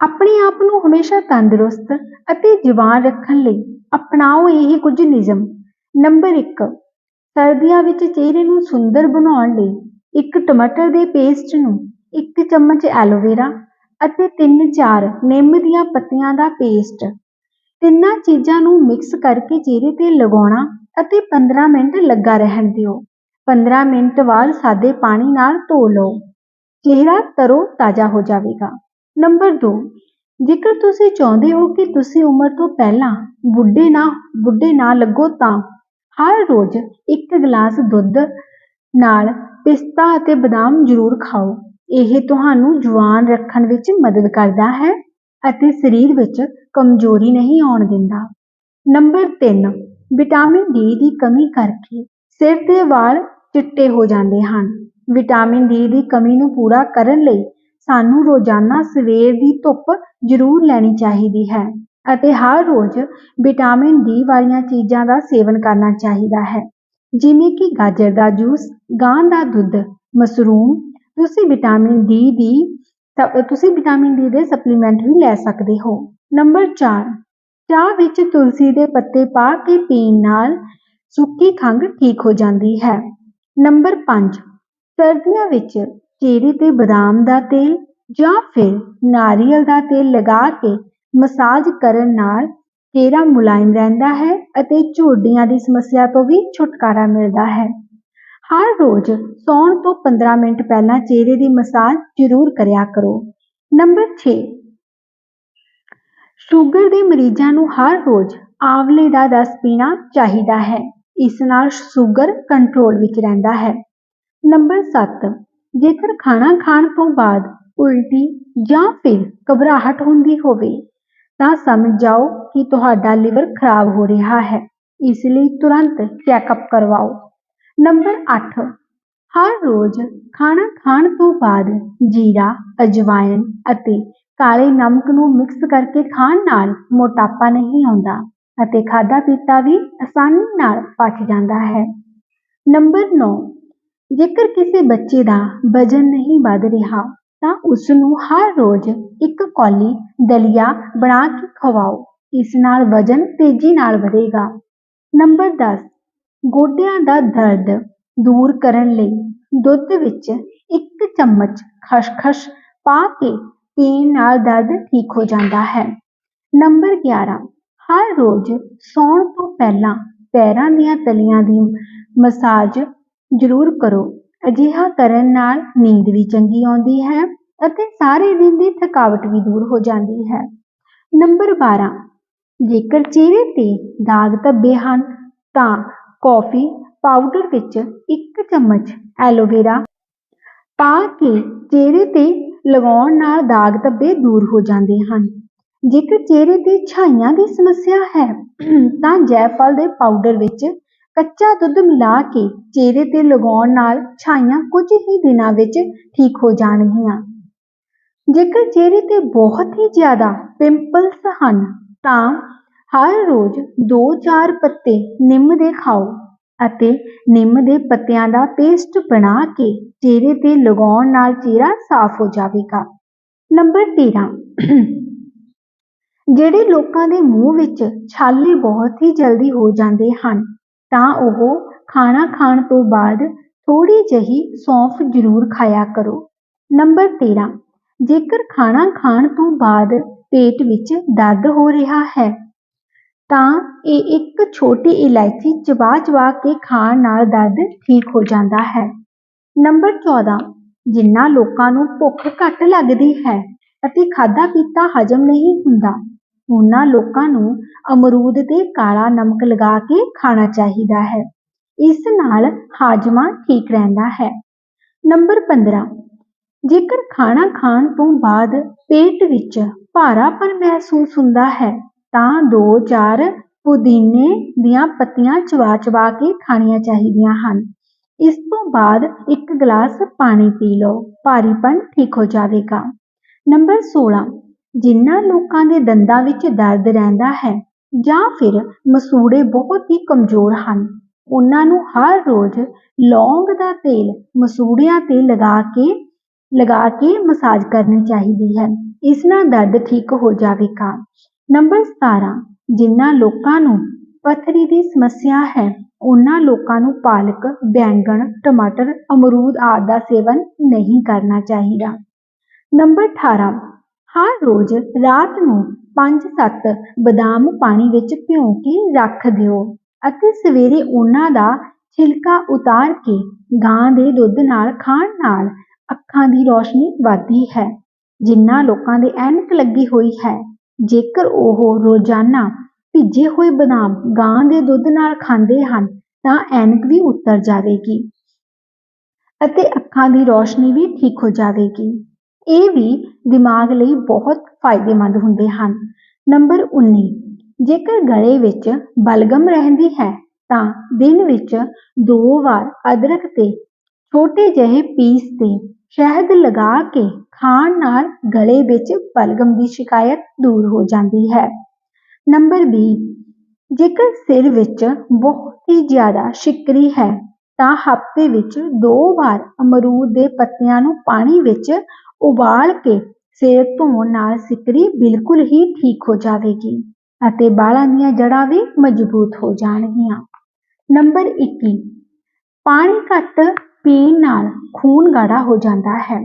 ਆਪਣੇ ਆਪ ਨੂੰ ਹਮੇਸ਼ਾ ਤੰਦਰੁਸਤ ਅਤੇ ਜਵਾਨ ਰੱਖਣ ਲਈ ਅਪਣਾਓ ਇਹ ਕੁਝ ਨਿਯਮ। ਨੰਬਰ 1 ਸਰਦੀਆਂ ਵਿੱਚ ਚਿਹਰੇ ਨੂੰ ਸੁੰਦਰ ਬਣਾਉਣ ਲਈ ਇੱਕ ਟਮਾਟਰ ਦੇ ਪੇਸਟ ਨੂੰ ਇੱਕ ਚਮਚ ਐਲੋਵੇਰਾ ਅਤੇ 3-4 ਨਿੰਮ ਦੀਆਂ ਪੱਤੀਆਂ ਦਾ ਪੇਸਟ। ਤਿੰਨਾਂ ਚੀਜ਼ਾਂ ਨੂੰ ਮਿਕਸ ਕਰਕੇ ਚਿਹਰੇ ਤੇ ਲਗਾਉਣਾ ਅਤੇ 15 ਮਿੰਟ ਲੱਗਾ ਰਹਿਣ ਦਿਓ। 15 ਮਿੰਟ ਬਾਅਦ ਸਾਦੇ ਪਾਣੀ ਨਾਲ ਧੋ ਲਓ। ਚਿਹਰਾ ਤਰੋ ਤਾਜ਼ਾ ਹੋ ਜਾਵੇਗਾ। ਨੰਬਰ 2 ਜੇਕਰ ਤੁਸੀਂ ਚਾਹੁੰਦੇ ਹੋ ਕਿ ਤੁਸੀਂ ਉਮਰ ਤੋਂ ਪਹਿਲਾਂ ਬੁੱਢੇ ਨਾ ਬੁੱਢੇ ਨਾ ਲੱਗੋ ਤਾਂ ਹਰ ਰੋਜ਼ ਇੱਕ ਗਲਾਸ ਦੁੱਧ ਨਾਲ ਪਿਸਤਾ ਅਤੇ ਬਦਾਮ ਜ਼ਰੂਰ ਖਾਓ। ਇਹ ਤੁਹਾਨੂੰ ਜਵਾਨ ਰੱਖਣ ਵਿੱਚ ਮਦਦ ਕਰਦਾ ਹੈ ਅਤੇ ਸਰੀਰ ਵਿੱਚ ਕਮਜ਼ੋਰੀ ਨਹੀਂ ਆਉਣ ਦਿੰਦਾ। ਨੰਬਰ 3 ਵਿਟਾਮਿਨ ਡੀ ਦੀ ਕਮੀ ਕਰਕੇ ਸਿਰ ਦੇ ਵਾਲ ਚਿੱਟੇ ਹੋ ਜਾਂਦੇ ਹਨ। ਵਿਟਾਮਿਨ ਡੀ ਦੀ ਕਮੀ ਨੂੰ ਪੂਰਾ ਕਰਨ ਲਈ ਸਾਨੂੰ ਰੋਜ਼ਾਨਾ ਸਵੇਰ ਦੀ ਧੁੱਪ ਜ਼ਰੂਰ ਲੈਣੀ ਚਾਹੀਦੀ ਹੈ ਅਤੇ ਹਰ ਰੋਜ਼ ਵਿਟਾਮਿਨ ਡੀ ਵਾਲੀਆਂ ਚੀਜ਼ਾਂ ਦਾ ਸੇਵਨ ਕਰਨਾ ਚਾਹੀਦਾ ਹੈ। ਜਿਵੇਂ ਕਿ ਗਾਜਰ ਦਾ ਜੂਸ, ਗਾਂ ਦਾ ਦੁੱਧ, ਮਸ਼ਰੂਮ, ਤੁਸੀਂ ਵਿਟਾਮਿਨ ਡੀ ਦੀ ਤੁਸੀਂ ਵਿਟਾਮਿਨ ਡੀ ਦੇ ਸਪਲੀਮੈਂਟ ਵੀ ਲੈ ਸਕਦੇ ਹੋ। ਨੰਬਰ 4 ਚਾਹ ਵਿੱਚ ਤੁਲਸੀ ਦੇ ਪੱਤੇ ਪਾ ਕੇ ਪੀਣ ਨਾਲ ਸੁੱਕੀ ਖੰਘ ਠੀਕ ਹੋ ਜਾਂਦੀ ਹੈ। ਨੰਬਰ 5 ਸਰਦੀਆਂ ਵਿੱਚ ਚਿਹਰੇ ਤੇ ਬਦਾਮ ਦਾ ਤੇਲ ਜਾਂ ਫਿਰ ਨਾਰੀਅਲ ਦਾ ਤੇਲ ਲਗਾ ਕੇ ਮਸਾਜ ਕਰਨ ਨਾਲ ਚਿਹਰਾ ਮੁਲਾਇਮ ਰਹਿੰਦਾ ਹੈ ਅਤੇ ਝੁਰੜੀਆਂ ਦੀ ਸਮੱਸਿਆ ਤੋਂ ਵੀ ਛੁਟਕਾਰਾ ਮਿਲਦਾ ਹੈ। ਹਰ ਰੋਜ਼ ਸੌਣ ਤੋਂ 15 ਮਿੰਟ ਪਹਿਲਾਂ ਚਿਹਰੇ ਦੀ ਮਸਾਜ ਜ਼ਰੂਰ ਕਰਿਆ ਕਰੋ। ਨੰਬਰ 6 ਸ਼ੂਗਰ ਦੇ ਮਰੀਜ਼ਾਂ ਨੂੰ ਹਰ ਰੋਜ਼ ਆਵਲੇ ਦਾ ਰਸ ਪੀਣਾ ਚਾਹੀਦਾ ਹੈ। ਇਸ ਨਾਲ ਸ਼ੂਗਰ ਕੰਟਰੋਲ ਵਿੱਚ ਰਹਿੰਦਾ ਹੈ। ਨੰਬਰ 7 ਜੇਕਰ ਖਾਣਾ ਖਾਣ ਤੋਂ ਬਾਅਦ ਉਲਟੀ ਜਾਂ ਫਿਰ ਘਬਰਾਹਟ ਹੁੰਦੀ ਹੋਵੇ, ਤਾਂ ਸਮਝ ਜਾਓ ਕਿ ਤੁਹਾਡਾ ਲਿਵਰ ਖਰਾਬ ਹੋ ਰਿਹਾ ਹੈ। ਇਸ ਲਈ ਤੁਰੰਤ ਚੈੱਕਅਪ ਕਰਵਾਓ। ਨੰਬਰ 8 ਹਰ ਰੋਜ਼ ਖਾਣਾ ਖਾਣ ਤੋਂ ਬਾਅਦ ਜੀਰਾ ਅਜਵਾਇਨ ਅਤੇ ਕਾਲੇ ਨਮਕ ਨੂੰ ਮਿਕਸ ਕਰਕੇ ਖਾਣ ਨਾਲ ਮੋਟਾਪਾ ਨਹੀਂ ਆਉਂਦਾ ਅਤੇ ਖਾਦਾ ਪੀਤਾ ਵੀ ਆਸਾਨੀ ਨਾਲ ਪਚ ਜਾਂਦਾ ਹੈ। ਨੰਬਰ 9 ਜੇਕਰ ਕਿਸੇ ਬੱਚੇ ਦਾ ਵਜਨ ਨਹੀਂ ਵੱਧ ਰਿਹਾ, ਤਾਂ ਉਸ ਨੂੰ ਹਰ ਰੋਜ਼ ਇੱਕ ਕੌਲੀ ਦਲੀਆ ਬਣਾ ਕੇ ਖਵਾਓ। ਇਸ ਨਾਲ ਵਜਨ ਤੇਜ਼ੀ ਨਾਲ ਵਧੇਗਾ। ਨੰਬਰ 10 ਗੋਡਿਆਂ ਦਾ ਦਰਦ ਦੂਰ ਕਰਨ ਲਈ ਦੁੱਧ ਵਿੱਚ ਇੱਕ ਚਮਚ ਖਸਖਸ ਪਾ ਕੇ ਪੀਣ ਨਾਲ ਦਰਦ ਠੀਕ ਹੋ ਜਾਂਦਾ ਹੈ। ਨੰਬਰ 11 ਹਰ ਰੋਜ਼ ਸੌਣ ਤੋਂ ਪਹਿਲਾਂ ਪੈਰਾਂ ਦੀਆਂ ਤਲੀਆਂ ਦੀ ਮਸਾਜ ਜ਼ਰੂਰ ਕਰੋ। ਅਜਿਹਾ ਕਰਨ ਨਾਲ ਨੀਂਦ ਵੀ ਚੰਗੀ ਆਉਂਦੀ ਹੈ ਅਤੇ ਸਾਰੇ ਦਿਨ ਦੀ ਥਕਾਵਟ ਵੀ ਦੂਰ ਹੋ ਜਾਂਦੀ ਹੈ। ਨੰਬਰ 12 ਜੇਕਰ ਚਿਹਰੇ ਤੇ ਦਾਗ ਧੱਬੇ ਹਨ, ਤਾਂ ਕੌਫੀ ਪਾਊਡਰ ਵਿੱਚ ਇੱਕ ਚਮਚ ਐਲੋਵੇਰਾ ਪਾ ਕੇ ਚਿਹਰੇ ਤੇ ਲਗਾਉਣ ਨਾਲ ਦਾਗ ਧੱਬੇ ਦੂਰ ਹੋ ਜਾਂਦੇ ਹਨ। ਜੇਕਰ ਚਿਹਰੇ ਤੇ ਛਾਈਆਂ ਦੀ ਸਮੱਸਿਆ ਹੈ, ਤਾਂ ਜੈਫਲ ਦੇ ਪਾਊਡਰ ਵਿੱਚ ਕੱਚਾ ਦੁੱਧ ਮਿਲਾ ਕੇ ਚਿਹਰੇ ਤੇ ਲਗਾਉਣ ਨਾਲ ਛਾਈਆਂ ਕੁਝ ਹੀ ਦਿਨਾਂ ਵਿੱਚ ਠੀਕ ਹੋ ਜਾਣਗੀਆਂ। ਜੇਕਰ ਚਿਹਰੇ ਤੇ ਬਹੁਤ ਹੀ ਜ਼ਿਆਦਾ ਪਿੰਪਲਸ ਹਨ, ਤਾਂ ਹਰ ਰੋਜ਼ 2-4 ਪੱਤੇ ਨਿੰਮ ਦੇ ਖਾਓ ਅਤੇ ਨਿੰਮ ਦੇ ਪੱਤਿਆਂ ਦਾ ਪੇਸਟ ਬਣਾ ਕੇ ਚਿਹਰੇ ਤੇ ਲਗਾਉਣ ਨਾਲ ਚਿਹਰਾ ਸਾਫ਼ ਹੋ ਜਾਵੇਗਾ। ਨੰਬਰ 13 ਜਿਹੜੇ ਲੋਕਾਂ ਦੇ ਮੂੰਹ ਵਿੱਚ ਛਾਲੇ ਬਹੁਤ ਹੀ ਜਲਦੀ ਹੋ ਜਾਂਦੇ ਹਨ ਤਾਂ ਉਹ ਖਾਣਾ ਖਾਣ ਤੋਂ ਬਾਅਦ ਥੋੜੀ ਜਹੀ ਸੌਂਫ ਜ਼ਰੂਰ ਖਾਇਆ ਕਰੋ। ਨੰਬਰ 13 ਜੇਕਰ ਖਾਣਾ ਖਾਣ ਤੋਂ ਬਾਅਦ ਪੇਟ ਵਿੱਚ ਦਰਦ ਹੋ ਰਿਹਾ ਹੈ, ਤਾਂ ਇਹ ਇੱਕ ਛੋਟੀ ਇਲਾਇਚੀ ਚਬਾ ਚਬਾ ਕੇ ਖਾਣ ਨਾਲ ਦਰਦ ਠੀਕ ਹੋ ਜਾਂਦਾ ਹੈ। ਨੰਬਰ 14 ਜਿਨ੍ਹਾਂ ਲੋਕਾਂ ਨੂੰ ਭੁੱਖ ਘੱਟ ਲੱਗਦੀ ਹੈ ਅਤੇ ਖਾਦਾ ਪੀਤਾ ਹਜਮ ਨਹੀਂ ਹੁੰਦਾ ਉਹਨਾਂ ਲੋਕਾਂ ਨੂੰ ਅਮਰੂਦ ਤੇ ਕਾਲਾ ਨਮਕ ਲਗਾ ਕੇ ਖਾਣਾ ਚਾਹੀਦਾ ਹੈ। ਇਸ ਨਾਲ ਹਾਜਮਾ ਠੀਕ ਰਹਿੰਦਾ ਹੈ। ਨੰਬਰ 15 ਜੇਕਰ ਖਾਣਾ ਖਾਣ ਤੋਂ ਬਾਅਦ ਪੇਟ ਵਿੱਚ ਭਾਰਾਪਨ ਮਹਿਸੂਸ ਹੁੰਦਾ ਹੈ, ਤਾਂ 2-4 ਪੁਦੀਨੇ ਦੀਆਂ ਪੱਤੀਆਂ ਚਬਾ ਚਬਾ ਕੇ ਖਾਣੀਆਂ ਚਾਹੀਦੀਆਂ ਹਨ। ਇਸ ਤੋਂ ਬਾਅਦ ਇੱਕ ਗਲਾਸ ਪਾਣੀ ਪੀ ਲਓ ਭਾਰੀਪਨ ਠੀਕ ਹੋ ਜਾਵੇਗਾ। ਨੰਬਰ 16 ਜਿਨ੍ਹਾਂ ਲੋਕਾਂ ਦੇ ਦੰਦਾਂ ਵਿੱਚ ਦਰਦ ਰਹਿੰਦਾ ਹੈ ਜਾਂ ਫਿਰ ਮਸੂੜੇ ਬਹੁਤ ਹੀ ਕਮਜ਼ੋਰ ਹਨ, ਉਹਨਾਂ ਨੂੰ ਹਰ ਰੋਜ਼ ਲੌਂਗ ਦਾ ਤੇਲ ਮਸੂੜਿਆਂ ਤੇ ਲਗਾ ਕੇ ਲਗਾ ਕੇ ਮਸਾਜ ਕਰਨੀ ਚਾਹੀਦੀ ਹੈ। ਇਸ ਨਾਲ ਦਰਦ ਠੀਕ ਹੋ ਜਾਵੇਗਾ। ਨੰਬਰ 17 ਜਿਨ੍ਹਾਂ ਲੋਕਾਂ ਨੂੰ ਪਥਰੀ ਦੀ ਸਮੱਸਿਆ ਹੈ, ਉਹਨਾਂ ਲੋਕਾਂ ਨੂੰ ਪਾਲਕ, ਬੈਂਗਣ, ਟਮਾਟਰ, ਅਮਰੂਦ ਆਦਿ ਦਾ ਸੇਵਨ ਨਹੀਂ ਕਰਨਾ ਚਾਹੀਦਾ। ਨੰਬਰ 18 ਹਰ ਰੋਜ਼ ਰਾਤ ਨੂੰ 5-7 ਬਦਾਮ ਪਾਣੀ ਵਿੱਚ ਭਿਉਂ ਕੇ ਰੱਖ ਦਿਓ ਅਤੇ ਸਵੇਰੇ ਉਹਨਾਂ ਦਾ ਛਿਲਕਾ ਉਤਾਰ ਕੇ ਗਾਂ ਦੇ ਦੁੱਧ ਨਾਲ ਖਾਣ ਨਾਲ ਅੱਖਾਂ ਦੀ ਰੋਸ਼ਨੀ ਵੱਧਦੀ ਹੈ। ਜਿਨ੍ਹਾਂ ਲੋਕਾਂ ਦੇ ਐਨਕ ਲੱਗੀ ਹੋਈ ਹੈ, ਜੇਕਰ ਉਹ ਰੋਜ਼ਾਨਾ ਭਿੱਜੇ ਹੋਏ ਬਦਾਮ ਗਾਂ ਦੇ ਦੁੱਧ ਨਾਲ ਖਾਂਦੇ ਹਨ, ਤਾਂ ਐਨਕ ਵੀ ਉਤਰ ਜਾਵੇਗੀ ਅਤੇ ਅੱਖਾਂ ਦੀ ਰੋਸ਼ਨੀ ਵੀ ਠੀਕ ਹੋ ਜਾਵੇਗੀ। ਇਹ ਵੀ ਦਿਮਾਗ ਲਈ ਬਹੁਤ ਫਾਇਦੇਮੰਦ ਹੁੰਦੇ ਹਨ। ਨੰਬਰ 19 ਜੇਕਰ ਗਲੇ ਵਿੱਚ ਬਲਗਮ ਰਹਿੰਦੀ ਹੈ, ਤਾਂ ਦਿਨ ਵਿੱਚ ਦੋ ਵਾਰ ਅਦਰਕ ਤੇ ਛੋਟੇ ਜਿਹੇ ਪੀਸ ਤੇ ਸ਼ਹਿਦ ਲਗਾ ਕੇ ਖਾਣ ਨਾਲ ਗਲੇ ਵਿੱਚ ਬਲਗਮ ਦੀ ਸ਼ਿਕਾਇਤ ਦੂਰ ਹੋ ਜਾਂਦੀ ਹੈ। ਨੰਬਰ 20 ਜੇਕਰ ਸਿਰ ਵਿੱਚ ਬਹੁਤ ਹੀ ਜ਼ਿਆਦਾ ਸ਼ਿਕਰੀ ਹੈ, ਤਾਂ ਹਫ਼ਤੇ ਵਿੱਚ ਦੋ ਵਾਰ ਅਮਰੂਦ ਦੇ ਪੱਤਿਆਂ ਨੂੰ ਪਾਣੀ ਵਿੱਚ ਉਬਾਲ ਕੇ ਸਿਰ ਧੋਣ ਨਾਲ ਸਿਕਰੀ ਬਿਲਕੁਲ ਹੀ ਠੀਕ ਹੋ ਜਾਵੇਗੀ ਅਤੇ ਬਾਲਾਂ ਦੀਆਂ ਜੜ੍ਹਾਂ ਵੀ ਮਜ਼ਬੂਤ ਹੋ ਜਾਣਗੀਆਂ। ਨੰਬਰ 21 ਪਾਣੀ ਘੱਟ ਪੀਣ ਨਾਲ ਖੂਨ ਗਾੜਾ ਹੋ ਜਾਂਦਾ ਹੈ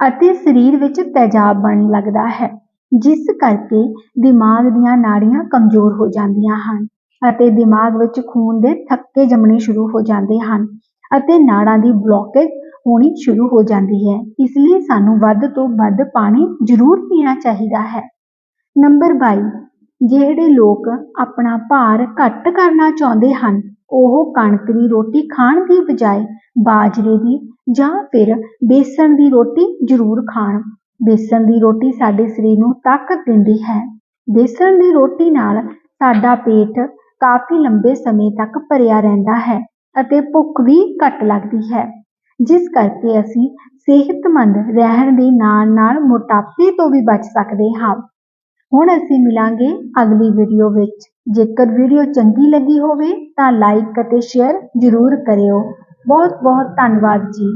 ਅਤੇ ਸਰੀਰ ਵਿੱਚ ਤੇਜ਼ਾਬ ਬਣਨ ਲੱਗਦਾ ਹੈ, ਜਿਸ ਕਰਕੇ ਦਿਮਾਗ ਦੀਆਂ ਨਾੜੀਆਂ ਕਮਜ਼ੋਰ ਹੋ ਜਾਂਦੀਆਂ ਹਨ ਅਤੇ ਦਿਮਾਗ ਵਿੱਚ ਖੂਨ ਦੇ ਥੱਕੇ ਜੰਮਣੇ ਸ਼ੁਰੂ ਹੋ ਜਾਂਦੇ ਹਨ ਅਤੇ ਨਾੜਾਂ ਦੀ ਬਲੌਕੇਜ ਹੋਣੀ ਸ਼ੁਰੂ ਹੋ ਜਾਂਦੀ ਹੈ। ਇਸ ਲਈ ਸਾਨੂੰ ਵੱਧ ਤੋਂ ਵੱਧ ਪਾਣੀ ਜ਼ਰੂਰ ਪੀਣਾ ਚਾਹੀਦਾ ਹੈ। ਨੰਬਰ 22 ਜਿਹੜੇ ਲੋਕ ਆਪਣਾ ਭਾਰ ਘੱਟ ਕਰਨਾ ਚਾਹੁੰਦੇ ਹਨ, ਉਹ ਕਣਕ ਦੀ ਰੋਟੀ ਖਾਣ ਦੀ ਬਜਾਏ ਬਾਜਰੇ ਦੀ ਜਾਂ ਫਿਰ ਬੇਸਣ ਦੀ ਰੋਟੀ ਜ਼ਰੂਰ ਖਾਣ। ਬੇਸਣ ਦੀ ਰੋਟੀ ਸਾਡੇ ਸਰੀਰ ਨੂੰ ਤਾਕਤ ਦਿੰਦੀ ਹੈ। ਬੇਸਣ ਦੀ ਰੋਟੀ ਨਾਲ ਸਾਡਾ ਪੇਟ ਕਾਫੀ ਲੰਬੇ ਸਮੇਂ ਤੱਕ ਭਰਿਆ ਰਹਿੰਦਾ ਹੈ ਅਤੇ ਭੁੱਖ ਵੀ ਘੱਟ ਲੱਗਦੀ ਹੈ। ਜਿਸ ਕਰਕੇ ਅਸੀਂ ਸਿਹਤਮੰਦ ਰਹਿਣ ਦੇ ਨਾਲ ਨਾਲ ਮੋਟਾਪੇ ਤੋਂ ਵੀ ਬਚ ਸਕਦੇ ਹਾਂ। ਹੁਣ ਅਸੀਂ ਮਿਲਾਂਗੇ ਅਗਲੀ ਵੀਡੀਓ ਵਿੱਚ। ਜੇਕਰ ਵੀਡੀਓ ਚੰਗੀ ਲੱਗੀ ਹੋਵੇ ਤਾਂ ਲਾਈਕ ਅਤੇ ਸ਼ੇਅਰ ਜ਼ਰੂਰ ਕਰਿਓ। ਬਹੁਤ ਬਹੁਤ ਧੰਨਵਾਦ ਜੀ।